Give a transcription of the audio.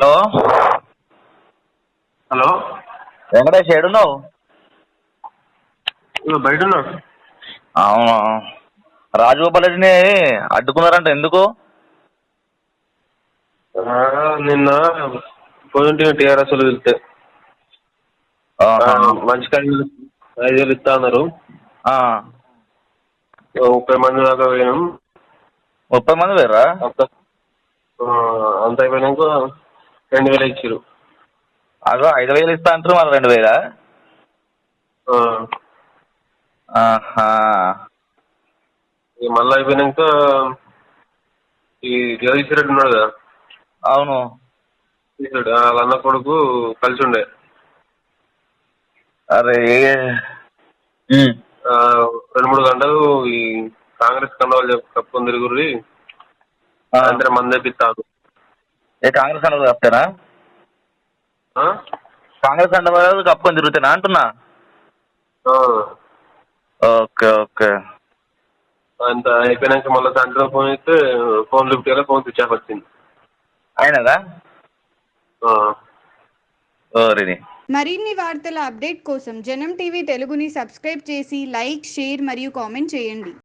Hello? Hello? Venkatesh ఏడున్నావు? బయట ఉన్నా అవును? రాజగోపాల్ రెడ్డిని అడ్డుకున్నారంట ఎందుకు? నిన్న పోయింటి టీఆర్ఎస్ వెళ్తే. మంచి కానీ ఐదు వేలు ఇస్తా అన్నారు. ముప్పై మంది దాకా పోయినాం. ముప్పై మంది వేరా అంత అయిపోయినాక రెండు వేలు ఇచ్చారు అదో ఐదు వేలు ఇస్తా అంటారు మరి రెండు వేలా? ఆ, ఆహా. ఇక మళ్ళీ అయిపోయినాక ఈ జగదీశ్వర రెడ్డి ఉన్నాడు కదా? అవును. జగదీశ్వర రెడ్డి వాళ్ళ అన్న కొడుకు కలిసి ఉండే. అరే. ఉమ్. ఆ, రెండు మూడు గంటలు ఈ కాంగ్రెస్ కండవాళ్ళు చెప్పి కప్పుకొని తిరుగుర్రి. ఆ. సాయంత్రం మంది తెప్పిస్తాను. ఏ కాంగ్రెస్ అన్నది కప్తేనా కాంగ్రెస్ అంటే వాళ్ళు కప్పుకొని తిరుగుతానా అంటున్నా? Okay okay. అంత అయిపోయినాక మళ్ళీ సాయంత్రం ఫోన్ చేస్తే ఫోన్ లిఫ్ట్ చేయాలి ఫోన్ స్విచ్ ఆఫ్ వచ్చింది. అయినదా? మరిన్ని వార్తల అప్డేట్ కోసం జనం టీవీ తెలుగుని సబ్స్క్రైబ్ చేసి లైక్ షేర్ మరియు కామెంట్ చేయండి.